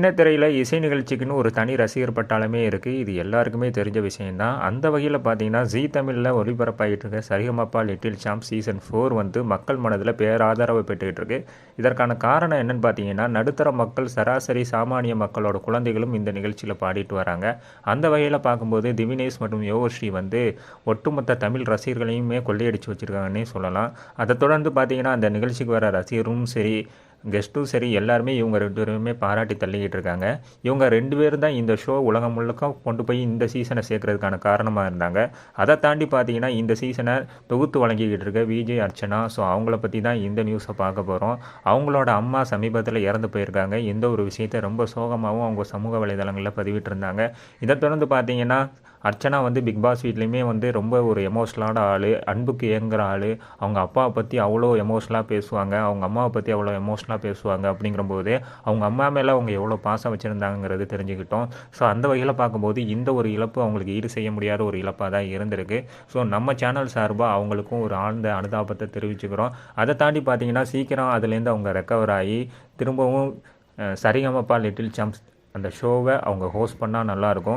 சின்ன திரையில் இசை நிகழ்ச்சிக்குன்னு ஒரு தனி ரசிகர் பட்டாலுமே இருக்குது இது எல்லாருக்குமே தெரிஞ்ச விஷயம்தான். அந்த வகையில் பார்த்தீங்கன்னா ஜீ தமிழில் ஒளிபரப்பாகிட்டு இருக்க Sarigamapa little champ season four வந்து மக்கள் மனதில் பேராதரவு பெற்றுக்கிட்டு இருக்கு. இதற்கான காரணம் என்னன்னு பார்த்தீங்கன்னா நடுத்தர மக்கள் சராசரி சாமானிய மக்களோட குழந்தைகளும் இந்த நிகழ்ச்சியில் பாடிட்டு வராங்க. அந்த வகையில் பார்க்கும்போது திவினேஷ் மற்றும் யோகஸ்ரீ வந்து ஒட்டுமொத்த தமிழ் ரசிகர்களையுமே கொள்ளையடிச்சு வச்சுருக்காங்கன்னே சொல்லலாம். அதை தொடர்ந்து பார்த்தீங்கன்னா அந்த நிகழ்ச்சிக்கு வர ரசிகரும் சரி கெஸ்ட்டும் சரி எல்லாருமே இவங்க ரெண்டு பேருமே பாராட்டி தள்ளிக்கிட்டு இருக்காங்க. இவங்க ரெண்டு பேரும் தான் இந்த ஷோ உலகம் முழுக்க கொண்டு போய் இந்த சீசனை சேர்க்கறதுக்கான காரணமாக இருந்தாங்க. அதை தாண்டி பார்த்தீங்கன்னா இந்த சீசனை தொகுத்து வழங்கிக்கிட்டு இருக்க விஜய் அர்ச்சனா ஸோ அவங்கள பற்றி தான் இந்த நியூஸை பார்க்க போகிறோம் அவங்களோட அம்மா சமீபத்தில் இறந்து போயிருக்காங்க. இந்த ஒரு விஷயத்தை ரொம்ப சோகமாகவும் அவங்க சமூக வலைதளங்களில் பதிவிட்டிருந்தாங்க. இதை தொடர்ந்து பார்த்தீங்கன்னா அர்ச்சனா வந்து பிக் பாஸ் வீட்லேயுமே வந்து ரொம்ப ஒரு எமோஷ்னலான ஆள் அன்புக்கு ஏங்குற ஆள். அவங்க அப்பாவை பற்றி அவ்வளோ எமோஷ்னலாக பேசுவாங்க. அவங்க அம்மாவை பற்றி அவ்வளோ எமோஷ்னலாக பேசுவாங்க அப்படிங்கிறபோது அவங்க அம்மா மேலே அவங்க எவ்வளோ பாசம் வச்சுருந்தாங்கிறது தெரிஞ்சுக்கிட்டோம். ஸோ அந்த வகையில் பார்க்கும்போது இந்த ஒரு இழப்பு அவங்களுக்கு ஈடு செய்ய முடியாத ஒரு இழப்பாக தான் இருந்திருக்கு. ஸோ நம்ம சேனல் சார்பாக அவங்களுக்கும் ஒரு ஆழ்ந்த அனுதாபத்தை தெரிவிச்சுக்கிறோம். அதை தாண்டி பார்த்தீங்கன்னா சீக்கிரம் அதுலேருந்து அவங்க ரெக்கவர் ஆகி திரும்பவும் சரிகமப்பா லிட்டில் சாம்ஸ் அந்த ஷோவை அவங்க ஹோஸ்ட் பண்ணால் நல்லாயிருக்கும்